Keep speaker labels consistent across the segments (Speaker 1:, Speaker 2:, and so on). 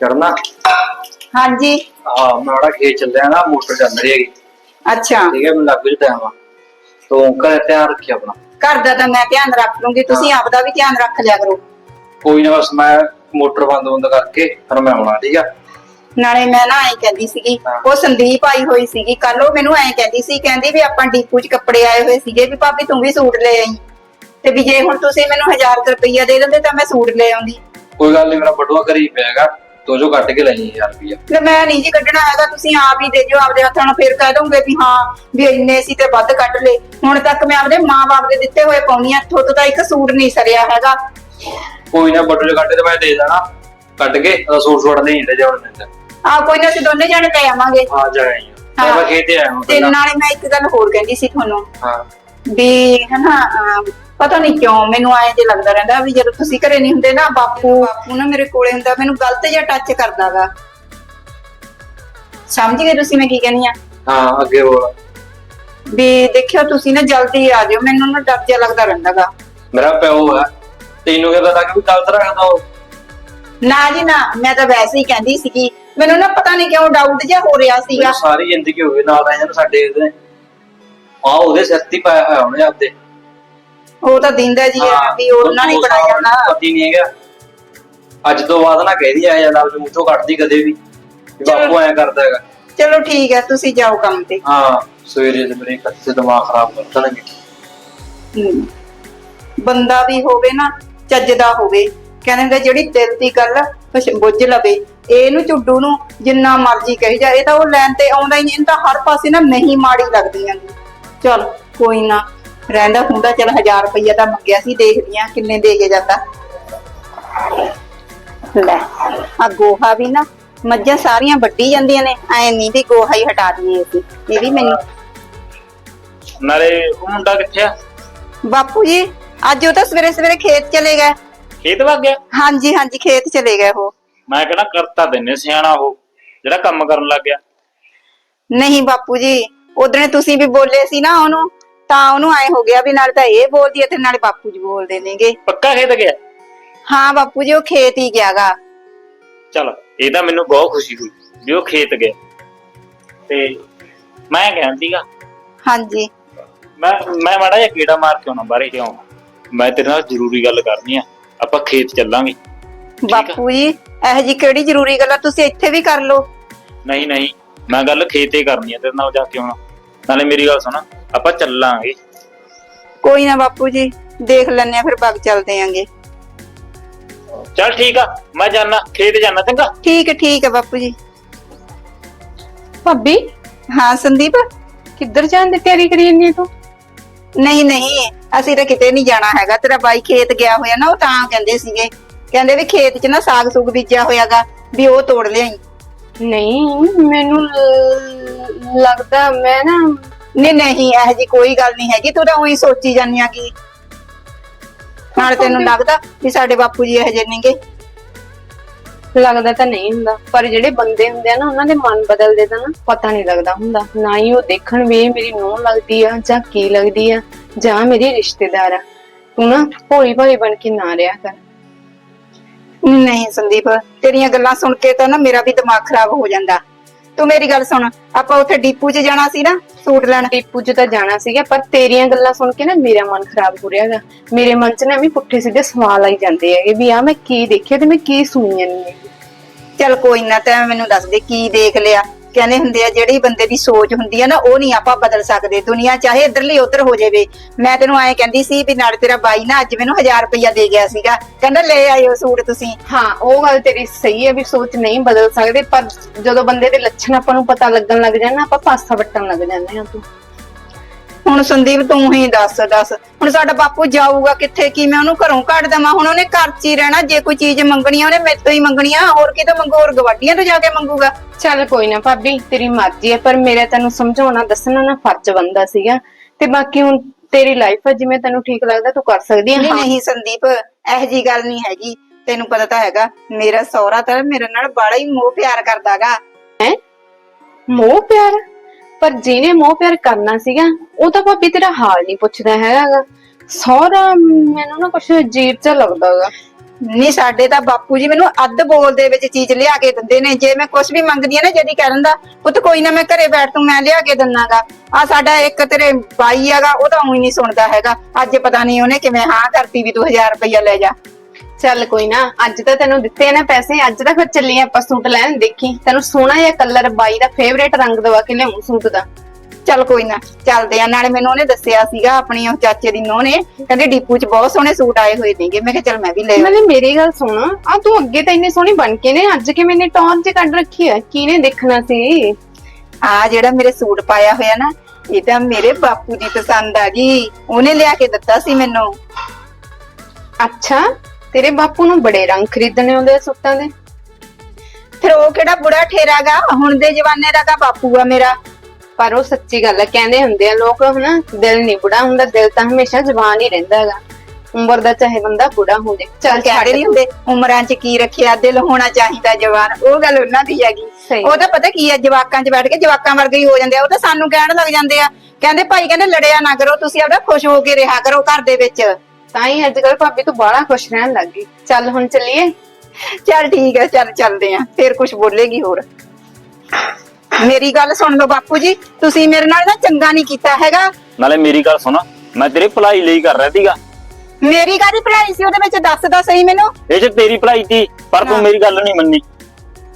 Speaker 1: ਕਰਨਾ?
Speaker 2: ਹਾਂਜੀ।
Speaker 1: ਹਾਂ ਮੈਂ ਬੜਾ ਖੇਤ ਚੱਲਿਆ ਨਾ ਮੋਟਰ ਚੱਲ ਰਹੀ ਹੈਗੀ।
Speaker 2: ਅੱਛਾ।
Speaker 1: ਠੀਕ ਹੈ ਮੈਂ ਲੱਗ ਜੂ ਟਾਈਮ ਤੂੰ ਘਰੇ ਧਿਆਨ ਰੱਖੀ ਆਪਣਾ।
Speaker 2: ਘਰ ਦਾ ਤਾਂ ਮੈਂ ਧਿਆਨ ਰੱਖ ਲੂੰਗੀ ਤੁਸੀਂ ਆਪਦਾ ਵੀ ਧਿਆਨ ਰੱਖ ਲਿਆ ਕਰੋ।
Speaker 1: ਕੋਈ ਨਾ ਬਸ ਮੈਂ ਮੋਟਰ ਬੰਦ ਬੰਦ ਕਰਕੇ ਫਿਰ ਮੈਂ ਆਉਣਾ ਠੀਕ ਆ?
Speaker 2: ਨਾਲੇ ਮੈਂ ਨਾ ਐਂ ਕਹਿੰਦੀ ਸੀਗੀ। ਉਹ ਸੰਦੀਪ ਆਈ ਹੋਈ ਸੀਗੀ ਕੱਲ ਉਹ ਮੈਨੂੰ ਐਂ ਕਹਿੰਦੀ ਸੀ ਕਹਿੰਦੀ ਵੀ ਆਪਾਂ ਡੀਪੂ 'ਚ ਕੱਪੜੇ ਆਏ ਹੋਏ ਸੀਗੇ ਵੀ ਭਾਬੀ ਤੂੰ ਵੀ ਸੂਟ ਲੈ ਆਈ। ਤੇ ਵੀ ਜੇ ਹੁਣ ਤੁਸੀਂ ਮੈਨੂੰ 1000 ਰੁਪਈਆ ਦੇ ਦਿੰਦੇ ਤਾਂ ਮੈਂ ਸੂਟ ਲੈ ਆਉਂਦੀ।
Speaker 1: ਕੋਈ ਗੱਲ ਨਹੀਂ ਮੇਰਾ ਬਟੂਆ ਕਰੀ ਪਿਆਗਾ ਤੂੰ ਜੋ ਕੱਟ ਕੇ ਲਈ 1000 ਰੁਪਇਆ
Speaker 2: ਤੇ ਮੈਂ ਨਹੀਂ ਜੀ ਕੱਢਣਾ ਹੈਗਾ ਤੁਸੀਂ ਆਪ ਹੀ ਦੇ ਦਿਓ ਆਪਦੇ ਹੱਥਾਂ ਨਾਲ ਫਿਰ ਕਹਿ ਦੋਗੇ ਵੀ ਹਾਂ ਵੀ ਇੰਨੇ ਸੀ ਤੇ ਵੱਧ ਕੱਢ ਲਏ। ਹੁਣ ਤੱਕ ਮੈਂ ਆਪਦੇ ਮਾਂ-ਬਾਪ ਦੇ ਦਿੱਤੇ ਹੋਏ ਪਾਉਣੀ ਆ ਥੋਤੋਂ ਤਾਂ ਇੱਕ ਸੂਟ ਨਹੀਂ ਸਰਿਆ ਹੈਗਾ।
Speaker 1: ਕੋਈ ਨਾ ਬਟੂਏ ਕੱਟ ਤੇ ਮੈਂ ਦੇ ਦੇਣਾ। ਕੱਟ ਕੇ ਉਹਦਾ ਸੂਟ ਸੂਟ ਨਹੀਂ ਲੈ ਜਾਉਣ ਦਿੰਦਾ।
Speaker 2: ਆ ਕੋਈ ਨਾ ਅਸੀਂ ਦੋਨੇ ਜਾਣੇ ਲੈ ਆਵਾਂਗੇ।
Speaker 1: ਆ
Speaker 2: ਹਾਂ।
Speaker 1: ਮੈਂ ਖੇਤੇ ਆਇਆ ਹਾਂ
Speaker 2: ਤੇ ਨਾਲੇ ਮੈਂ ਇੱਕ ਗੱਲ ਹੋਰ ਕਹਿੰਦੀ ਸੀ ਤੁਹਾਨੂੰ।
Speaker 1: ਹਾਂ।
Speaker 2: ਵੀ ਹਨਾ ਅਮ, ਪਤਾ ਨਹੀਂ ਕਿਉਂ ਮੈਨੂੰ ਐਂ ਜੇ ਲੱਗਦਾ ਰਹਿੰਦਾ ਵੀ ਜਦੋਂ ਤੁਸੀਂ ਘਰੇ ਨਹੀਂ ਹੁੰਦੇ ਨਾ ਬਾਪੂ। ਬਾਪੂ ਨਾ ਮੇਰੇ ਕੋਲੇ ਹੁੰਦਾ ਮੈਨੂੰ ਗਲਤ ਜਿਹਾ ਟੱਚ ਕਰਦਾਗਾ। ਸਮਝ ਗਏ ਤੁਸੀਂ ਮੈਂ ਕੀ ਕਹਿੰਦੀ ਆ?
Speaker 1: ਹਾਂ ਅੱਗੇ ਬੋਲ।
Speaker 2: ਵੀ ਦੇਖਿਓ ਤੁਸੀਂ ਨਾ ਜਲਦੀ ਆ ਜਾਓ ਮੈਨੂੰ ਨਾ ਡਰ ਜਿਹਾ ਲੱਗਦਾ ਰਹਿੰਦਾਗਾ।
Speaker 1: ਮੇਰਾ ਪਿਓ ਹੈ ਤੈਨੂੰ ਕੀ ਪਤਾ ਕਿ ਵੀ ਗਲਤ ਰੱਖਦਾ ਉਹ?
Speaker 2: ਨਾ ਜੀ ਨਾ ਮੈਂ ਤਾਂ ਵੈਸੇ ਹੀ ਕਹਿੰਦੀ ਸੀਗੀ ਮੈਨੂੰ ਨਾ ਪਤਾ ਨਹੀਂ ਕਿਉਂ ਡਾਊਟ ਜਿਹਾ ਹੋ ਰਿਹਾ ਸੀਗਾ।
Speaker 1: ਸਾਰੀ ਜ਼ਿੰਦਗੀ ਹੋਵੇ ਨਾਲ ਰਹਿ ਜਾਣ ਸਾਡੇ ਇਹਦੇ। ਆ ਉਹਦੇ ਸਿਰ ਤੇ ਹੀ ਪਾਇਆ ਹੋਇਆ ਉਹਨੇ ਆਪਦੇ।
Speaker 2: ਉਹ ਤਾਂ ਦਿੰਦਾ ਜੀ ਆ ਵੀ ਉਹਨਾਂ ਨੇ ਬਣਾਇਆ ਜਾਣਾ
Speaker 1: ਪਤੀ ਨਹੀਂ ਹੈਗਾ। ਅੱਜ ਤੋਂ ਬਾਅਦ ਨਾ ਕਹਿਦੀ ਆ ਜਾਂ ਲਫ਼ਜ਼ ਮੂੰਹ ਕੱਢਦੀ ਕਦੇ ਵੀ। ਵੀ ਬਾਪੂ ਐਂ ਕਰਦਾ ਹੈਗਾ।
Speaker 2: ਚਲੋ ਠੀਕ ਹੈ ਤੁਸੀਂ ਜਾਓ ਕੰਮ ਤੇ।
Speaker 1: ਹਾਂ ਸਵੇਰੇ ਦੇ ਮੇਰੇ ਕੱਚੇ ਦਿਮਾਗ ਖਰਾਬ ਕਰ ਦੇਣਗੇ।
Speaker 2: ਹਮ। ਬੰਦਾ ਵੀ ਹੋਵੇ ਨਾ ਚੱਜਦਾ ਹੋਵੇ। ਕਹਿੰਦੇ ਹੁੰਦੇ ਜਿਹੜੀ ਦਿਲ ਦੀ ਗੱਲ ਕੁਛ ਬੁੱਝ ਲਵੇ ਇਹਨੂੰ ਝੁੱਡੂ ਨੂੰ ਜਿੰਨਾ ਮਰਜ਼ੀ ਕਹੀ ਜਾ ਇਹ ਤਾਂ ਉਹ ਲੈਣ ਤੇ ਆਉਂਦਾ ਹੀ ਨਹੀਂ ਇਹਨੂੰ ਤਾਂ ਹਰ ਪਾਸੇ ਨਾ ਨਹੀਂ ਮਾੜੀ ਲੱਗਦੀਆਂ ਨੇ। ਚਲ ਕੋਈ ਨਾ। ਰਹਿੰਦਾ ਹੁੰਦਾ ਚਲ 1000 ਰੁਪਈਆ ਤਾਂ ਮੰਗਿਆ ਸੀ ਦੇਖਦੀ ਆ ਕਿੰਨੇ ਦੇ ਕੇ ਜਾਂਦਾ। ਲੈ ਆ ਗੋਹਾ ਵੀ ਨਾ ਮੱਝਾਂ ਸਾਰੀਆਂ ਵੱਢੀ ਜਾਂਦੀਆਂ ਨੇ ਐ ਨਹੀਂ ਵੀ ਗੋਹਾ ਹੀ ਹਟਾ ਦਈਏ ਅਸੀਂ ਇਹ ਵੀ ਮੈਨੂੰ।
Speaker 3: ਨਾਲੇ ਉਹ ਮੁੰਡਾ ਕਿੱਥੇ ਆ?
Speaker 2: ਬਾਪੂ ਜੀ ਅੱਜ ਉਹ ਤਾਂ ਸਵੇਰੇ ਸਵੇਰੇ ਖੇਤ ਚਲੇ ਗਏ
Speaker 3: ਖੇਤ ਵਗ ਗਿਆ?
Speaker 2: ਹਾਂਜੀ ਹਾਂਜੀ ਖੇਤ ਚਲੇ ਗਏ ਉਹ।
Speaker 3: ਮੈਂ ਕਹਿੰਦਾ ਕਰਤਾ ਦਿੰਨੇ ਸਿਆਣਾ ਉਹ ਜਿਹੜਾ ਕੰਮ ਕਰਨ ਲੱਗ ਗਿਆ।
Speaker 2: ਨਹੀਂ ਬਾਪੂ ਜੀ ਉਦੋਂ ਤੁਸੀਂ ਵੀ ਬੋਲੇ ਸੀ ਨਾ ਉਹਨੂੰ ਤਾਂ ਉਹਨੂੰ ਐ ਹੋ ਗਿਆ ਵੀ ਨਾਲ ਤਾਂ ਇਹ ਬੋਲਦੀ ਐ ਤੇ ਨਾਲੇ ਬਾਪੂ ਜੀ ਬੋਲਦੇ ਨੇਗੇ।
Speaker 3: ਪੱਕਾ ਖੇਤ ਗਿਆ?
Speaker 2: ਹਾਂ ਬਾਪੂ ਜੀ ਉਹ ਖੇਤ ਹੀ ਗਿਆਗਾ।
Speaker 3: ਚਲ ਇਹ ਤਾਂ ਮੈਨੂੰ ਬਹੁਤ ਖੁਸ਼ੀ ਹੋਈ ਵੀ ਉਹ ਖੇਤ ਗਿਆ। ਤੇ ਮੈਂ ਕਹਿੰਦੀਗਾ
Speaker 2: ਹਾਂਜੀ।
Speaker 3: ਮੈਂ ਮੈਂ ਮਾੜਾ ਜਿਹਾ ਕੀੜਾ ਮਾਰ ਕੇ ਆਉਣਾ ਬਾਹਰੇ ਕਿਉਂ? ਮੈਂ ਤੇਰੇ ਨਾਲ ਜ਼ਰੂਰੀ ਗੱਲ ਕਰਨੀ ਆ। ਆਪਾਂ ਖੇਤ ਚੱਲਾਂਗੇ।
Speaker 2: ਬਾਪੂ ਜੀ ਇਹ ਜੀ ਕਿਹੜੀ ਜ਼ਰੂਰੀ ਗੱਲ ਆ? ਤੁਸੀਂ ਇੱਥੇ ਵੀ ਕਰ ਲਓ।
Speaker 3: ਨਹੀਂ ਨਹੀਂ। ਮੈਂ ਗੱਲ ਖੇਤੇ ਕਰਨੀ ਆ ਤੇਰੇ ਨਾਲ ਜਾ ਕੇ ਆਉਣਾ। ਨਾਲੇ ਮੇਰੀ ਗੱਲ ਸੁਣ। ਆਪਾਂ ਚੱਲਾਂਗੇ।
Speaker 2: ਕੋਈ ਨਾ ਬਾਪੂ ਜੀ ਦੇਖ ਲੈਣੇ ਆ ਫਿਰ ਬਾਗ ਚੱਲਦੇ ਆਂਗੇ।
Speaker 3: ਚਲ ਠੀਕ ਆ ਮੈਂ ਜਾਣਾ ਖੇਤ ਜਾਣਾ ਚੰਗਾ?
Speaker 2: ਠੀਕ ਹੈ ਠੀਕ ਹੈ ਬਾਪੂ ਜੀ।
Speaker 4: ਭਾਬੀ?
Speaker 2: ਹਾਂ ਸੰਦੀਪ?
Speaker 4: ਕਿੱਧਰ ਜਾਣ ਦੀ ਤਿਆਰੀ ਕਰੀ ਜਾਂਦੀ ਹੈ ਤੂੰ?
Speaker 2: ਨਹੀਂ ਨਹੀਂ ਅਸੀਂ ਤਾਂ ਕਿਤੇ ਨਹੀਂ ਜਾਣਾ ਹੈਗਾ। ਤੇਰਾ ਬਾਈ ਖੇਤ ਗਿਆ ਹੋਇਆ ਨਾ ਉਹ ਤਾਂ ਕਹਿੰਦੇ ਸੀਗੇ। ਕਹਿੰਦੇ ਵੀ ਖੇਤ 'ਚ ਨਾ ਸਾਗ ਸੁਗ ਬੀਜਿਆ ਹੋਇਆਗਾ ਵੀ ਉਹ ਤੋੜ ਲਿਆਈ।
Speaker 4: ਨਹੀਂ ਮੈਨੂੰ ਲ- ਲੱਗਦਾ ਮੈਂ ਨਾ
Speaker 2: ਨਹੀਂ ਨਹੀਂ ਇਹ ਜੀ ਕੋਈ ਗੱਲ ਨਹੀਂ ਹੈਗੀ ਤੂੰ ਤਾਂ ਉਹੀ ਸੋਚੀ ਜਾਂਦੀ ਆ ਕਿ ਨਾਲ ਤੈਨੂੰ ਲੱਗਦਾ ਵੀ ਸਾਡੇ ਬਾਪੂ ਜੀ ਇਹ ਜਿਹੇ ਨੇਗੇ
Speaker 4: ਲੱਗਦਾ ਤਾਂ ਨਹੀਂ ਹੁੰਦਾ ਪਰ ਜਿਹੜੇ ਬੰਦੇ ਹੁੰਦੇ ਆ ਨਾ ਉਹਨਾਂ ਦੇ ਮਨ ਬਦਲਦੇ ਤਾਂ ਨਾ ਪਤਾ ਨਹੀਂ ਲੱਗਦਾ ਹੁੰਦਾ। ਨਾ ਹੀ ਉਹ ਦੇਖਣ ਵੀ ਇਹ ਮੇਰੀ ਨੂੰਹ ਲੱਗਦੀ ਆ ਜਾਂ ਕੀ ਲੱਗਦੀ ਆ ਜਾਂ ਮੇਰੀ ਰਿਸ਼ਤੇਦਾਰ ਆ। ਤੂੰ ਨਾ ਭੋਲੀ ਭਾਲੀ ਬਣ ਕੇ ਨਾ ਰਿਹਾ ਕਰ।
Speaker 2: ਨਹੀਂ ਸੰਦੀਪ ਤੇਰੀਆਂ ਗੱਲਾਂ ਸੁਣ ਕੇ ਤਾਂ ਨਾ ਮੇਰਾ ਵੀ ਦਿਮਾਗ ਖਰਾਬ ਹੋ ਜਾਂਦਾ। ਤੂੰ ਮੇਰੀ ਗੱਲ ਸੁਣ ਆਪਾਂ ਉੱਥੇ ਡੀਪੂ 'ਚ ਜਾਣਾ ਸੀ ਨਾ ਸੂਟ ਲੈਣ।
Speaker 4: ਟੀਪੂ ਚ ਤਾਂ ਜਾਣਾ ਸੀਗਾ ਪਰ ਤੇਰੀਆਂ ਗੱਲਾਂ ਸੁਣ ਕੇ ਨਾ ਮੇਰਾ ਮਨ ਖਰਾਬ ਹੋ ਰਿਹਾਗਾ ਮੇਰੇ ਮਨ ਚ ਨਾ ਵੀ ਪੁੱਠੇ ਸਿੱਧੇ ਸਵਾਲ ਆਈ ਜਾਂਦੇ ਹੈਗੇ ਵੀ ਆ ਮੈਂ ਕੀ ਦੇਖਿਆ ਤੇ ਮੈਂ ਕੀ ਸੁਣੀ ਜਾਂਦੀ ਹਾਂ
Speaker 2: ਚੱਲ ਕੋਈ ਨਾ ਤੈਂ ਮੈਨੂੰ ਦੱਸ ਦੇ ਕੀ ਦੇਖ ਲਿਆ? ਕਹਿੰਦੇ ਹੁੰਦੇ ਆ, ਜਿਹੜੀ ਬੰਦੇ ਦੀ ਸੋਚ ਹੁੰਦੀ ਆ ਨਾ, ਉਹ ਨਹੀਂ ਆਪਾਂ ਬਦਲ ਸਕਦੇ। ਦੁਨੀਆ ਚਾਹੇ ਇਧਰਲੀ ਉਧਰ ਹੋ ਜਾਵੇ। ਮੈਂ ਤੈਨੂੰ ਐਂ ਕਹਿੰਦੀ ਸੀ ਵੀ ਨਾਲ ਤੇਰਾ ਬਾਈ ਨਾ ਅੱਜ ਮੈਨੂੰ 1000 ਰੁਪਇਆ ਦੇ ਗਿਆ ਸੀਗਾ। ਕਹਿੰਦਾ, ਲੈ ਆਇਓ ਸੂਟ ਤੁਸੀਂ।
Speaker 4: ਹਾਂ, ਉਹ ਗੱਲ ਤੇਰੀ ਸਹੀ ਹੈ ਵੀ ਸੋਚ ਨਹੀਂ ਬਦਲ ਸਕਦੇ, ਪਰ ਜਦੋਂ ਬੰਦੇ ਦੇ ਲੱਛਣ ਆਪਾਂ ਨੂੰ ਪਤਾ ਲੱਗਣ ਲੱਗ ਜਾਣ ਨਾ ਆਪਾਂ ਪਾਸਾ ਵੱਟਣ ਲੱਗ ਜਾਂਦੇ ਆ ਤੂੰ।
Speaker 2: ਹੁਣ ਸੰਦੀਪ ਤੂੰ ਹੀ ਦੱਸ ਦੱਸ। ਹੁਣ ਸਾਡਾ ਬਾਪੂ ਜਾਊਗਾ ਕਿੱਥੇ ਕੀ ਮੈਂ ਉਹਨੂੰ ਘਰੋਂ ਕੱਢ ਦਵਾਂ? ਹੁਣ ਉਹਨੇ ਘਰ 'ਚ ਹੀ ਰਹਿਣਾ ਜੇ ਕੋਈ ਚੀਜ਼ ਮੰਗਣੀ ਆ ਉਹਨੇ ਮੇਰੇ ਤੋਂ ਹੀ ਮੰਗਣੀ ਆ ਹੋਰ ਕਿਤੋਂ ਮੰਗੂ ਹੋਰ ਗਵਾਡੀਆਂ ਤੋਂ ਜਾ ਕੇ ਮੰਗੂਗਾ।
Speaker 4: ਚੱਲ ਕੋਈ ਨਾ ਭਾਬੀ ਤੇਰੀ ਮਰਜ਼ੀ ਹੈ ਪਰ ਮੇਰਾ ਤੈਨੂੰ ਸਮਝਾਉਣਾ ਦੱਸਣਾ ਨਾ ਫਰਜ਼ ਬੰਦਾ ਸੀਗਾ। ਤੇ ਬਾਕੀ ਹੁਣ ਤੇਰੀ ਲਾਈਫ ਹੈ ਜਿਵੇਂ ਤੈਨੂੰ ਠੀਕ ਲੱਗਦਾ ਤੂੰ ਕਰ ਸਕਦੀ ਹੈ
Speaker 2: ਨਹੀਂ ਨਹੀਂ ਸੰਦੀਪ ਇਹੋ ਜੀ ਗੱਲ ਨਹੀਂ ਹੈਗੀ। ਤੈਨੂੰ ਪਤਾ ਤਾਂ ਹੈਗਾ ਮੇਰਾ ਸਹੁਰਾ ਤਾਂ ਮੇਰੇ ਨਾਲ ਬੜਾ ਹੀ ਮੋਹ ਪਿਆਰ ਕਰਦਾਗਾ।
Speaker 4: ਹੈ? ਮੋਹ ਪਿਆਰ? ਪਰ ਜਿਹਨੇ ਮੋਹ ਪਿਆਰ ਕਰਨਾ ਸੀਗਾ, ਉਹ ਤਾਂ ਭਾਬੀ ਤੇਰਾ ਹਾਲ ਨਹੀਂ ਪੁੱਛਦਾ ਹੈਗਾ ਸਹੁਰਾ ਮੈਨੂੰ ਨਾ ਕੁਛ ਅਜੀਬ ਜਿਹਾ ਲੱਗਦਾਗਾ
Speaker 2: ਨਹੀਂ, ਸਾਡੇ ਤਾਂ ਬਾਪੂ ਜੀ ਮੈਨੂੰ ਅੱਧ ਬੋਲ ਦੇ ਵਿੱਚ ਚੀਜ਼ ਲਿਆ ਕੇ ਦਿੰਦੇ ਨੇ। ਜੇ ਮੈਂ ਕੁਝ ਵੀ ਮੰਗਦੀ ਆ ਨਾ, ਜਦੀ ਕਹਿ ਦਿੰਦਾ, ਪੁੱਤ ਕੋਈ ਨਾ, ਮੈਂ ਘਰੇ ਬੈਠ ਤੂੰ, ਮੈਂ ਲਿਆ ਕੇ ਦਿੰਨਾਗਾ। ਆ ਸਾਡਾ ਇੱਕ ਤੇਰੇ ਬਾਈ ਹੈਗਾ, ਉਹ ਤਾਂ ਉਹੀ ਨਹੀਂ ਸੁਣਦਾ ਹੈਗਾ। ਅੱਜ ਪਤਾ ਨਹੀਂ ਉਹਨੇ ਕਿਵੇਂ, ਹਾਂ ਕਰਤੀ ਵੀ ਤੂੰ 1000 ਰੁਪਇਆ ਲੈ ਜਾ।
Speaker 4: ਚੱਲ ਕੋਈ ਨਾ ਅੱਜ ਤਾਂ ਤੈਨੂੰ ਦਿੱਤੇ ਆ ਨਾ ਪੈਸੇ ਅੱਜ ਤਾਂ ਫਿਰ ਚੱਲੀ ਆਪਾਂ ਸੂਟ ਲੈਣ ਦੇਖੀ। ਤੈਨੂੰ ਸੋਹਣਾ ਜਿਹਾ ਕਲਰ ਬਾਈ ਦਾ ਫੇਵਰੇਟ ਰੰਗ ਦਵਾ ਕੇ ਲਿਆਉਂ ਸੂਟ ਦਾ।
Speaker 2: ਚੱਲ ਕੋਈ ਨਾ ਚੱਲਦੇ ਆ। ਨਾਲੇ ਮੈਨੂੰ ਉਹਨੇ ਦੱਸਿਆ ਸੀਗਾ ਆਪਣੀ ਉਹ ਚਾਚੇ ਦੀ ਨੂੰਹ ਨੇ ਕਹਿੰਦੇ ਡੀਪੂ 'ਚ ਬਹੁਤ ਸੋਹਣੇ ਸੂਟ ਆਏ ਹੋਏ ਨੇਗੇ। ਮੈਂ ਕਿਹਾ ਚੱਲ ਮੈਂ ਵੀ ਲੈ ਆਵਾਂ।
Speaker 4: ਨਾਲੇ ਮੇਰੀ ਗੱਲ ਸੁਣ ਆ ਤੂੰ ਅੱਗੇ ਤਾਂ ਇੰਨੀ ਸੋਹਣੀ ਬਣ ਕੇ ਨੇ ਅੱਜ ਕਿਵੇਂ ਨੇ ਟੌਰ ਚ ਕੱਢ ਰੱਖੀ ਆ? ਕਿਹਨੇ ਦੇਖਣਾ ਸੀ?
Speaker 2: ਆ ਜਿਹੜਾ ਮੇਰੇ ਸੂਟ ਪਾਇਆ ਹੋਇਆ ਨਾ ਇਹ ਤਾਂ ਮੇਰੇ ਬਾਪੂ ਦੀ ਪਸੰਦ ਆ ਗਈ। ਉਹਨੇ ਲਿਆ ਕੇ ਦਿੱਤਾ ਸੀ ਮੈਨੂੰ।
Speaker 4: ਅੱਛਾ। ਤੇਰੇ ਬਾਪੂ ਨੂੰ ਬੜੇ ਰੰਗ ਖਰੀਦਣੇ ਆਉਂਦੇ ਆ ਸੂਟਾਂ ਦੇ।
Speaker 2: ਫਿਰ ਉਹ ਕਿਹੜਾ ਬੁੜਾ ਠੇਰਾਗਾ? ਹੁਣ ਦੇ ਜਵਾਨੇ ਦਾ ਤਾਂ ਬਾਪੂ ਆ ਮੇਰਾ।
Speaker 4: ਪਰ ਉਹ ਸੱਚੀ ਗੱਲ ਹੈ ਕਹਿੰਦੇ ਹੁੰਦੇ ਆ ਲੋਕ ਹਨਾ ਦਿਲ ਨਹੀਂ ਬੁੜਾ ਹੁੰਦਾ ਦਿਲ ਤਾਂ ਹਮੇਸ਼ਾ ਜਵਾਨ ਹੀ ਰਹਿੰਦਾ ਹੈਗਾ। ਉਮਰ ਦਾ ਚਾਹੇ ਬੰਦਾ ਬੁੜਾ ਹੋ ਜਾਏ
Speaker 2: ਚੱਲ ਕਹਿੰਦੇ ਨਹੀਂ ਹੁੰਦੇ ਉਮਰਾਂ 'ਚ ਕੀ ਰੱਖਿਆ ਦਿਲ ਹੋਣਾ ਚਾਹੀਦਾ ਜਵਾਨ ਉਹ ਗੱਲ ਉਹਨਾਂ ਦੀ ਹੈਗੀ। ਉਹ ਤਾਂ ਪਤਾ ਕੀ ਹੈ ਜਵਾਕਾਂ 'ਚ ਬੈਠ ਕੇ ਜਵਾਕਾਂ ਵਰਗੇ ਹੀ ਹੋ ਜਾਂਦੇ ਆ ਉਹ ਤਾਂ ਸਾਨੂੰ ਕਹਿਣ ਲੱਗ ਜਾਂਦੇ ਆ। ਕਹਿੰਦੇ ਭਾਈ ਕਹਿੰਦੇ ਲੜਿਆ ਨਾ ਕਰੋ ਤੁਸੀਂ ਆਪਦਾ ਖੁਸ਼ ਹੋ ਕੇ ਰਿਹਾ ਕਰੋ ਘਰ ਦੇ ਵਿੱਚ।
Speaker 4: ਤਾਂ ਹੀ ਅੱਜ ਕੱਲ ਭਾਬੀ ਤੂੰ ਬਾਹਲਾ ਖੁਸ਼ ਰਹਿਣ ਲੱਗ ਗਈ। ਚੱਲ ਹੁਣ ਚੱਲੀਏ?
Speaker 2: ਚੱਲ ਠੀਕ ਹੈ ਚੱਲ ਚੱਲਦੇ ਆ ਫੇਰ ਕੁਝ ਬੋਲੇਗੀ ਹੋਰ। ਮੇਰੀ ਗੱਲ ਸੁਣ ਲਓ ਬਾਪੂ ਜੀ ਤੁਸੀਂ ਮੇਰੇ ਨਾਲ ਨਾ ਚੰਗਾ ਨਹੀਂ ਕੀਤਾ ਹੈਗਾ।
Speaker 3: ਨਾਲੇ ਮੇਰੀ ਗੱਲ ਸੁਣ ਮੈਂ ਤੇਰੀ ਭਲਾਈ ਲਈ ਕਰ ਰਿਹਾ ਸੀਗਾ।
Speaker 2: ਮੇਰੀ ਕਾਹਦੀ ਭਲਾਈ ਸੀ? ਉਹਦੇ ਵਿੱਚ ਦੱਸ ਤਾਂ ਸਹੀ ਮੈਨੂੰ।
Speaker 3: ਇਹ ਚ ਤੇਰੀ ਭਲਾਈ ਸੀ ਪਰ ਤੂੰ। ਮੇਰੀ ਗੱਲ ਨਹੀਂ ਮੰਨੀ।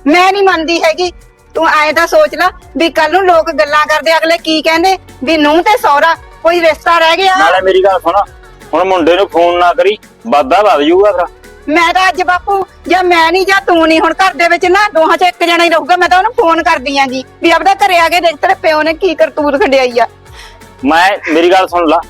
Speaker 2: ਮੈਂ ਨਹੀਂ ਮੰਨਦੀ ਹੈਗੀ। ਤੂੰ ਆਏ ਤਾਂ ਸੋਚ ਲੈ ਵੀ ਕੱਲ ਨੂੰ ਲੋਕ ਗੱਲਾਂ ਕਰਦੇ ਅਗਲੇ ਕੀ ਕਹਿੰਦੇ? ਵੀ ਨੂੰਹ ਤੇ ਸਹੁਰਾ ਕੋਈ ਰਿਸ਼ਤਾ ਰਹਿ ਗਿਆ।
Speaker 3: ਨਾਲੇ ਮੇਰੀ ਗੱਲ ਸੁਣ ਹੁਣ ਮੁੰਡੇ ਨੂੰ ਫੋਨ ਨਾ ਕਰੀ ਵਾਦਾ ਵੱਧ ਜਾਊਗਾ ਫਿਰ।
Speaker 2: ਮੈਂ ਤਾਂ ਅੱਜ ਬਾਪੂ ਜਾਂ ਮੈਂ ਨਹੀਂ ਜਾਂ ਤੂੰ ਨਹੀਂ ਹੁਣ ਘਰ ਦੇ ਵਿੱਚ ਨਾ ਦੋਹਾਂ 'ਚ ਇੱਕ ਜਣਾ ਹੀ ਰਹੂਗਾ ਮੈਂ ਤਾਂ ਉਹਨੂੰ ਫੋਨ ਕਰਦੀ ਆਂਗੀ ਵੀ ਆਪਦਾ ਘਰੇ ਆ ਕੇ ਦੇਖ ਤੇਰੇ ਪਿਓ ਨੇ ਕੀ ਕਰਤੂਤ ਖੰਡਿਆਈ ਆ।
Speaker 3: ਮੈਂ ਮੇਰੀ ਗੱਲ ਸੁਣ ਲਾ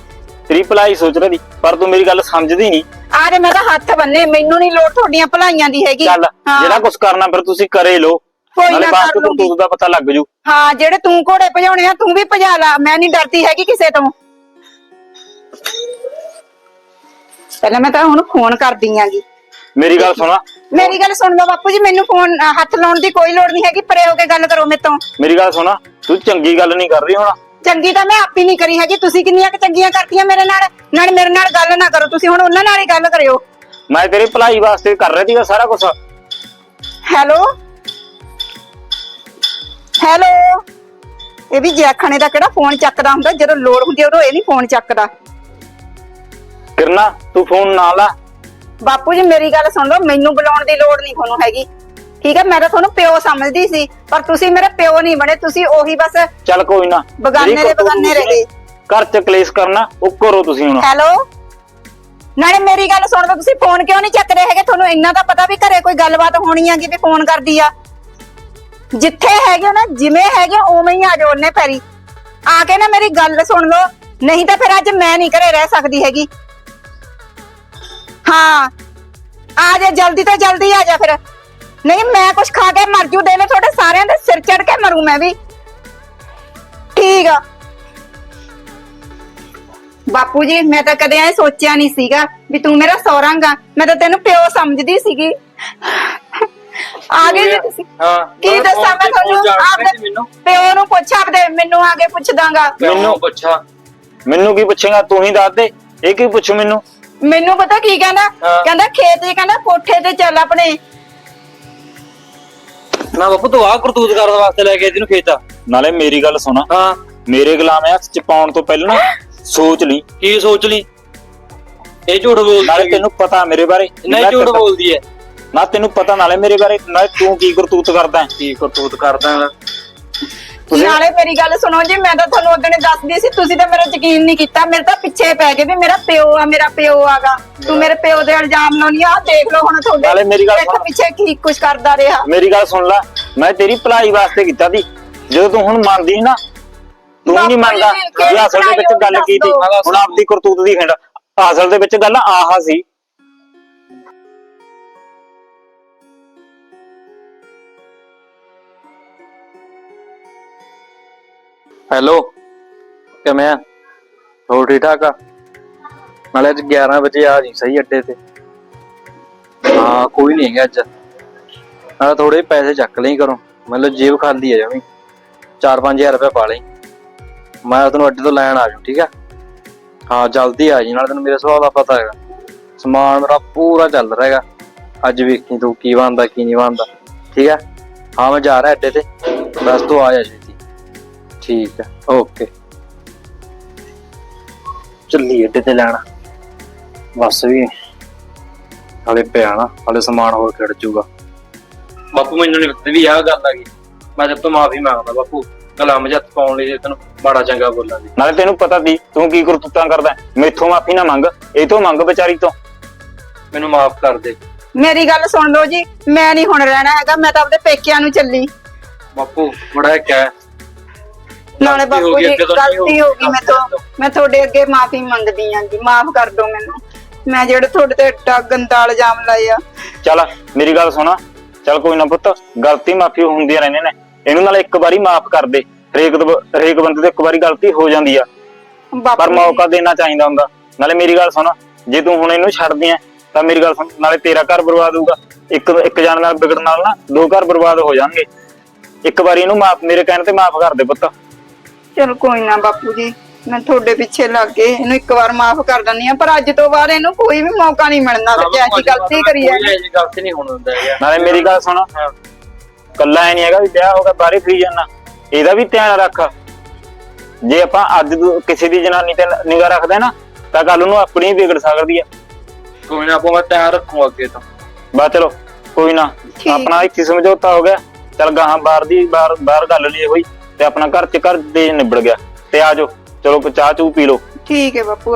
Speaker 3: ਤੇਰੀ ਭਲਾਈ ਸੋਚ ਰਹੀ ਪਰ ਤੂੰ ਮੇਰੀ ਗੱਲ ਸਮਝਦੀ ਨਹੀਂ।
Speaker 2: ਆਰੇ ਮੈਂ ਤਾਂ ਹੱਥ ਬੰਨੇ ਮੈਨੂੰ ਨਹੀਂ ਲੋੜ ਤੁਹਾਡੀਆਂ ਭਲਾਈਆਂ ਦੀ ਹੈਗੀ।
Speaker 3: ਚੱਲ
Speaker 2: ਹਾਂ।
Speaker 3: ਜਿਹੜਾ ਕੁਝ ਕਰਨਾ ਫਿਰ ਤੁਸੀਂ ਕਰੇ ਲੋ
Speaker 2: ਕੋਈ ਨਾ
Speaker 3: ਬਾਅਦ
Speaker 2: ਕਰ ਲੂੰਗੀ।
Speaker 3: ਤੂੰ ਦਾ ਪਤਾ ਲੱਗ ਜੂ।
Speaker 2: ਹਾਂ ਜਿਹੜੇ ਤੂੰ ਘੋੜੇ ਭਜਾਉਣੇ ਆ ਤੂੰ ਵੀ ਭਜਾ ਲਾ ਮੈਂ ਨਹੀਂ ਡਰਦੀ ਹੈਗੀ ਕਿਸੇ ਤੋਂ। ਪਹਿਲਾਂ ਮੈਂ ਤਾਂ ਹੁਣ ਫੋਨ ਕਰਦੀ ਆਂਗੀ।
Speaker 3: ਮੇਰੀ ਗੱਲ ਸੁਣਾ।
Speaker 2: ਮੇਰੀ ਗੱਲ ਸੁਣ ਲਓ ਬਾਪੂ ਜੀ ਮੈਨੂੰ ਫੋਨ ਹੱਥ ਲਾਉਣ ਦੀ ਕੋਈ ਲੋੜ ਨਹੀਂ ਹੈਗੀ ਪਰੇ ਹੋ ਕੇ ਗੱਲ ਕਰੋ ਮੇਰੇ ਤੋਂ।
Speaker 3: ਮੇਰੀ ਗੱਲ ਸੁਣਾ ਤੂੰ ਚੰਗੀ ਗੱਲ ਨਹੀਂ ਕਰ ਰਹੀ ਹੁਣ।
Speaker 2: ਚੰਗੀ ਤਾਂ ਮੈਂ ਆਪ ਨਹੀਂ ਕਰੀ ਹੈਗੀ ਤੁਸੀਂ ਕਿੰਨੀਆਂ ਕੁ ਚੰਗੀਆਂ ਕਰਤੀਆਂ ਮੇਰੇ ਨਾਲ ਨਾਲ ਮੇਰੇ ਨਾਲ ਗੱਲ ਨਾ ਕਰੋ ਤੁਸੀਂ ਹੁਣ ਉਹਨਾਂ ਨਾਲ ਹੀ ਗੱਲ ਕਰਿਓ।
Speaker 3: ਮੈਂ ਤੇਰੀ ਭਲਾਈ ਵਾਸਤੇ ਕਰ ਰਿਹਾ ਸੀਗਾ ਸਾਰਾ ਕੁਝ
Speaker 2: ਹੈਲੋ? ਹੈਲੋ? ਇਹ ਵੀ ਜੈਖਾਨੇ ਦਾ ਕਿਹੜਾ ਫੋਨ ਚੱਕਦਾ ਹੁੰਦਾ ਜਦੋਂ ਲੋੜ ਹੁੰਦੀ ਆ ਉਦੋਂ ਇਹ ਨਹੀਂ ਫੋਨ ਚੱਕਦਾ।
Speaker 3: ਕਿਰਨਾ ਤੂੰ ਫੋਨ ਨਾ ਲਾ।
Speaker 2: ਬਾਪੂ ਜੀ ਮੇਰੀ ਗੱਲ ਸੁਣ ਲਓ ਮੈਨੂੰ ਬੁਲਾਉਣ ਦੀ ਲੋੜ ਨਹੀਂ ਤੁਹਾਨੂੰ ਹੈਗੀ। ਠੀਕ ਹੈ ਮੈਂ ਤਾਂ ਤੁਹਾਨੂੰ ਪਿਓ ਸਮਝਦੀ ਸੀ ਪਰ ਤੁਸੀਂ ਮੇਰੇ ਪਿਓ ਨਹੀਂ ਬਣੇ ਤੁਸੀਂ ਉਹੀ ਬਸ
Speaker 3: ਚੱਲ ਕੋਈ ਨਾ
Speaker 2: ਬਗਾਨੇ ਦੇ ਬਗਾਨੇ ਰਹਿ ਗਏ।
Speaker 3: ਘਰ ਚ ਕਲੇਸ਼ ਕਰਨਾ ਉਹ ਕਰੋ ਤੁਸੀਂ ਹੁਣ।
Speaker 2: ਹੈਲੋ? ਨਾਲੇ ਮੇਰੀ ਗੱਲ ਸੁਣ ਲਓ ਤੁਸੀਂ ਫੋਨ ਕਿਉਂ ਨਹੀਂ ਚੱਕ ਰਹੇ ਹੈਗੇ? ਤੁਹਾਨੂੰ ਇੰਨਾ ਤਾਂ ਪਤਾ ਵੀ ਘਰੇ ਕੋਈ ਗੱਲਬਾਤ ਹੋਣੀ ਆ ਕਿ ਵੀ ਫੋਨ ਕਰਦੀ ਆ। ਜਿੱਥੇ ਹੈਗੇ ਨਾ ਜਿਵੇਂ ਹੈਗੇ ਉਵੇਂ ਹੀ ਆ ਜਾਓ ਉਹਨੇ ਪੈਰੀ। ਆ ਕੇ ਨਾ ਮੇਰੀ ਗੱਲ ਸੁਣ ਲਓ ਨਹੀਂ ਤਾਂ ਫਿਰ ਅੱਜ ਮੈਂ ਨਹੀਂ ਘਰੇ ਰਹਿ ਸਕਦੀ ਹੈਗੀ। ਹਾਂ। ਆ ਜਾ ਜਲਦੀ ਤੋਂ ਜਲਦੀ ਆ ਜਾ ਫਿਰ। ਨਹੀਂ ਮੈਂ ਕੁਝ ਖਾ ਕੇ ਮਰ ਜੂ ਦੇਵੇ ਤੁਹਾਡੇ ਸਾਰਿਆਂ ਦੇ ਸਿਰ ਚੜ ਕੇ ਮਰੂ ਮੈਂ ਵੀ। ਠੀਕ ਆ। ਬਾਪੂ ਜੀ ਮੈਂ ਤਾਂ ਕਦੇ ਐ ਸੋਚਿਆ ਨਹੀਂ ਸੀਗਾ ਵੀ ਤੂੰ ਮੇਰਾ ਸੌਰਾਂਗਾ ਮੈਂ ਤਾਂ ਤੈਨੂੰ ਪਿਓ ਸਮਝਦੀ ਸੀਗੀ। ਆ ਗਏ ਜੀ ਤੁਸੀਂ।
Speaker 1: ਹਾਂ
Speaker 2: ਕੀ ਦੱਸਾਂ ਮੈਂ ਤੁਹਾਨੂੰ? ਆਪਦੇ ਪਿਓ ਨੂੰ ਪੁੱਛ ਆਪਦੇ ਮੈਨੂੰ ਆ ਕੇ ਪੁੱਛਦਾਗਾ।
Speaker 1: ਮੈਨੂੰ ਪੁੱਛਾ।
Speaker 3: ਮੈਨੂੰ ਕੀ ਪੁੱਛੇਗਾ? ਤੂੰ ਹੀ ਦੱਸ ਦੇ। ਇਹ ਕੀ ਪੁੱਛੂ ਮੈਨੂੰ?
Speaker 2: ਮੈਨੂੰ ਪਤਾ ਕੀ ਕਹਿੰਦਾ?
Speaker 1: ਹਾਂ।
Speaker 2: ਕਹਿੰਦਾ ਖੇਤ 'ਚ ਕਹਿੰਦਾ ਕੋਠੇ ਤੇ ਚੱਲ ਆਪਣੇ।
Speaker 1: ਨਾ ਬਾਪੂ ਤੂੰ ਆ ਕਰਤੂਤ ਕਰਨ ਵਾਸਤੇ ਲੈ ਕੇ ਇਹਨੂੰ ਖੇਤ
Speaker 3: ਨਾਲੇ ਮੇਰੀ ਗੱਲ ਸੁਣ।
Speaker 1: ਹਾਂ।
Speaker 3: ਮੇਰੇ ਗੁਲਾਮ ਹੱਥ ਚ ਪਾਉਣ ਤੋਂ ਪਹਿਲਾਂ ਨਾ ਸੋਚ ਲਈ।
Speaker 1: ਕੀ ਸੋਚ ਲਈ? ਇਹ ਝੂਠ ਬੋਲਦੀ
Speaker 3: ਨਾਲੇ
Speaker 1: ਹੈਗੀ।
Speaker 3: ਤੈਨੂੰ ਪਤਾ ਮੇਰੇ ਬਾਰੇ।
Speaker 1: ਨਹੀਂ
Speaker 3: ਮੈਂ
Speaker 1: ਝੂਠ ਬੋਲਦੀ ਹੈ।
Speaker 3: ਨਾ ਤੈਨੂੰ ਪਤਾ ਨਾਲੇ ਮੇਰੇ ਬਾਰੇ। ਨਾਲੇ ਤੂੰ ਕੀ ਕਰਤੂਤ ਕਰਦਾ ਹੈ।
Speaker 1: ਕੀ ਕਰਤੂਤ ਕਰਦਾ ਹੈ
Speaker 2: ਨਾਲੇ ਮੇਰੀ ਗੱਲ ਸੁਣੋ ਜੀ ਮੈਂ ਤਾਂ ਤੁਹਾਨੂੰ ਉਦੋਂ ਦੱਸਦੀ ਸੀ ਤੁਸੀਂ ਤਾਂ ਮੇਰਾ ਯਕੀਨ ਨਹੀਂ ਕੀਤਾ। ਮੇਰੇ ਤਾਂ ਪਿੱਛੇ ਪੈ ਗਏ ਵੀ ਮੇਰਾ ਪਿਓ ਆ ਮੇਰਾ ਪਿਓ ਆਗਾ। ਤੂੰ ਮੇਰੇ ਪਿਓ ਦੇ ਇਲਜ਼ਾਮ ਲਾਉਣੀ ਆ ਦੇਖ ਲਓ ਹੁਣ ਤੁਹਾਡੇ
Speaker 3: ਨਾਲੇ ਮੇਰੀ ਗੱਲ ਸੁਣ।
Speaker 2: ਪਿੱਛੇ ਕੀ ਕੁਛ ਕਰਦਾ ਰਿਹਾ।
Speaker 3: ਮੇਰੀ ਗੱਲ ਸੁਣ ਲੈ ਮੈਂ ਤੇਰੀ ਭਲਾਈ ਵਾਸਤੇ ਕੀਤਾ ਸੀ। ਜਦੋਂ ਤੂੰ ਹੁਣ ਮੰਨਦੀ ਸੀ ਨਾ ਤੂੰ ਨਹੀਂ
Speaker 2: ਬਾਪੂ ਜੀ,
Speaker 3: ਮੰਨਦਾ।
Speaker 2: ਕਿਹੜੀ
Speaker 3: ਵੀ ਅਸਲ ਦੇ ਵਿੱਚ
Speaker 2: ਭਲਾਈ
Speaker 3: ਗੱਲ
Speaker 2: ਉਹ
Speaker 3: ਕੀ ਸੀ?
Speaker 2: ਦੱਸ ਦਿਓ।
Speaker 3: ਹੁਣ ਆਪਦੀ ਕਰਤੂਤ ਦੀ ਖਿੰਡ। ਅਸਲ ਦੇ ਵਿੱਚ ਗੱਲ ਆਹ ਸੀ।
Speaker 1: ਹੈਲੋ, ਕਿਵੇਂ ਆ? ਹੋਰ ਠੀਕ ਠਾਕ ਆ? ਨਾਲੇ ਅੱਜ 11 ਵਜੇ ਆ ਜੀ, ਸਹੀ ਅੱਡੇ ਤੇ। ਹਾਂ, ਕੋਈ ਨਹੀਂ ਹੈਗਾ ਅੱਜ। ਨਾਲੇ ਥੋੜੇ ਪੈਸੇ ਚੱਕ ਲਈ ਕਰੋ। ਮਤਲਬ ਜੇਬ ਖਾਲੀ ਆ ਜਮੀ। 4-5000 ਰੁਪਏ ਪਾ ਲਈ। ਮੈਂ ਤੈਨੂੰ ਅੱਡੇ ਤੋਂ ਲੈਣ ਆ ਜੂ ਠੀਕ ਆ? ਹਾਂ, ਜਲਦੀ ਆ ਜੀ, ਨਾਲੇ ਤੈਨੂੰ ਮੇਰੇ ਸੁਭਾਅ ਦਾ ਪਤਾ ਹੈਗਾ। ਸਮਾਨ ਮੇਰਾ ਪੂਰਾ ਚੱਲ ਰਿਹਾ ਹੈਗਾ। ਅੱਜ ਵੇਖੀ ਤੂੰ ਕੀ ਬਣਦਾ, ਕੀ ਨਹੀਂ ਬਣਦਾ। ਠੀਕ ਹੈ ਹਾਂ, ਮੈਂ ਜਾ ਰਿਹਾ ਅੱਡੇ ਤੇ। ਬਸ ਤੂੰ ਆ ਜਾ ਜੀ। ਠੀਕ ਹੈ ਓਕੇ। ਚੱਲੀ ਅੱਡੇ ਤੇ ਲੈਣਾ। ਬਸ ਵੀ ਹਲੇ ਪਿਆ ਨਾ ਹਲੇ ਸਮਾਨ ਹੋਰ ਖਿੜ ਜੂਗਾ। ਬਾਪੂ ਮੈਨੂੰ ਨਹੀਂ ਪਤਾ ਵੀ ਆਹ ਗੱਲ ਆ ਗਈ। ਮੈਂ ਤੇਰੇ ਤੋਂ ਮਾਫੀ ਮੰਗਦਾ ਬਾਪੂ ਕਲਮ ਜੱਤ ਪਾਉਣ ਲਈ ਤੈਨੂੰ ਮਾੜਾ ਚੰਗਾ ਬੋਲਾਂ ਦੀ
Speaker 3: ਨਾਲੇ ਤੈਨੂੰ ਪਤਾ ਦੀ ਤੂੰ ਕੀ ਕਰਤੂਤਾਂ ਕਰਦਾ ਹੈ। ਮੈਥੋਂ ਮਾਫੀ ਨਾ ਮੰਗ ਇਹ ਤੋਂ ਮੰਗ ਵਿਚਾਰੀ ਤੋਂ।
Speaker 1: ਮੈਨੂੰ ਮਾਫ ਕਰ ਦੇ।
Speaker 2: ਮੇਰੀ ਗੱਲ ਸੁਣ ਲਓ ਜੀ ਮੈਂ ਨਹੀਂ ਹੁਣ ਰਹਿਣਾ ਹੈਗਾ ਮੈਂ ਤਾਂ ਆਪਦੇ ਪੇਕਿਆਂ ਨੂੰ ਚੱਲੀ।
Speaker 1: ਬਾਪੂ ਬੜਾ ਇੱਕ ਹੈ
Speaker 2: ਨਾਲੇ ਬਾਪੂ ਜੀ ਗਲਤੀ ਹੋ ਗਈ ਮੈਂ ਤੋਂ ਮੈਂ ਤੁਹਾਡੇ ਅੱਗੇ ਮਾਫੀ ਮੰਗਦੀ ਆਂ ਜੀ ਮਾਫ ਕਰ ਦਿਓ ਮੈਨੂੰ। ਮੈਂ ਜਿਹੜੇ ਤੁਹਾਡੇ ਤੇ ਏਡਾ ਗੰਦਾ ਇਲਜ਼ਾਮ ਲਾਏ ਆ
Speaker 3: ਚੱਲ ਮੇਰੀ ਗੱਲ ਸੁਣ। ਚੱਲ ਕੋਈ ਨਾ ਪੁੱਤ ਗਲਤੀ ਮਾਫੀ ਹੁੰਦੀਆਂ ਰਹਿੰਦੀਆਂ ਨੇ। ਇਹਨੂੰ ਨਾਲ ਇੱਕ ਵਾਰੀ ਮਾਫ ਕਰ ਦੇ। ਹਰੇਕ ਹਰੇਕ ਬੰਦੇ ਤੋਂ ਇੱਕ ਵਾਰੀ ਗਲਤੀ ਹੋ ਜਾਂਦੀ ਆ। ਪਰ
Speaker 2: ਬਾਪੂ
Speaker 3: ਮੌਕਾ ਦੇਣਾ ਚਾਹੀਦਾ ਹੁੰਦਾ। ਨਾਲੇ ਮੇਰੀ ਗੱਲ ਸੁਣ ਜੇ ਤੂੰ ਹੁਣ ਇਹਨੂੰ ਛੱਡਦੀ ਐ ਤਾਂ ਮੇਰੀ ਗੱਲ ਸੁਣ ਨਾਲੇ ਤੇਰਾ ਘਰ ਬਰਬਾਦ ਹੋਊਗਾ। ਇੱਕ ਇੱਕ ਜਾਣ ਨਾਲ ਵਿਗੜਨ ਨਾਲ ਨਾ ਦੋ ਘਰ ਬਰਬਾਦ ਹੋ ਜਾਣਗੇ। ਇੱਕ ਵਾਰੀ ਇਹਨੂੰ ਮਾਫ ਮੇਰੇ ਕਹਿਣ ਤੇ ਮਾਫ ਕਰ ਦੇ ਪੁੱਤ।
Speaker 2: ਚਲ ਕੋਈ ਨਾ ਬਾਪੂ ਜੀ ਮੈਂ ਤੁਹਾਡੇ ਪਿੱਛੇ ਲੱਗ ਕੇ ਇਹਨੂੰ ਇੱਕ ਵਾਰ ਮਾਫ ਕਰ ਦਿੰਦੀ ਆ ਪਰ ਅੱਜ ਤੋਂ ਬਾਅਦ ਇਹਨੂੰ ਕੋਈ ਵੀ ਮੌਕਾ ਨਹੀਂ ਮਿਲਣਾ ਕਿ ਐਸੀ ਗਲਤੀ ਕਰੀ ਹੈ।
Speaker 1: ਐਸੀ ਗਲਤੀ ਨਹੀਂ ਹੋਣ ਦਿੰਦਾ ਹੈਗਾ।
Speaker 3: ਨਾਲੇ ਮੇਰੀ ਗੱਲ ਸੁਣ। ਕੱਲਾ ਐ ਨਹੀਂ ਹੈਗਾ ਵੀ ਵਿਆਹ ਹੋ ਗਿਆ ਬਾਹਰੇ ਫਰੀ ਜਾਣਾ ਇਹਦਾ ਵੀ ਧਿਆਨ ਰੱਖ। ਜੇ ਆਪਾਂ ਅੱਜ ਕਿਸੇ ਦੀ ਜਨਾਨੀ ਤੇ ਨਿਗਾਹ ਰੱਖਦੇ ਨਾ ਤਾਂ ਕੱਲ ਨੂੰ ਆਪਣੀ ਵੀ ਵਿਗੜ ਸਕਦੀ ਆ।
Speaker 1: ਕੋਈ ਨਾ ਆਪੋ ਮੈਂ ਧਿਆਨ ਰੱਖੂਗਾ ਅੱਗੇ ਤੋਂ।
Speaker 3: ਬਾ ਚਲੋ ਕੋਈ ਨਾ। ਆਪਣਾ ਇੱਕ ਸਮਝੌਤਾ ਹੋ ਗਿਆ। ਚਲ ਗਾਹਾਂ ਬਾਹਰ ਦੀ ਬਾਹਰ ਬਾਹਰ ਗੱਲ ਨਹੀਂ ਹੋਈ। ਤੇ ਆਪਣਾ ਘਰ ਚ ਘਰ ਦੇ ਨਿਬੜ ਗਿਆ। ਤੇ ਆਜੋ ਚਲੋ ਕੋਈ ਚਾਹ ਚੂ ਪੀ ਲਓ।
Speaker 2: ਠੀਕ ਹੈ ਬਾਪੂ।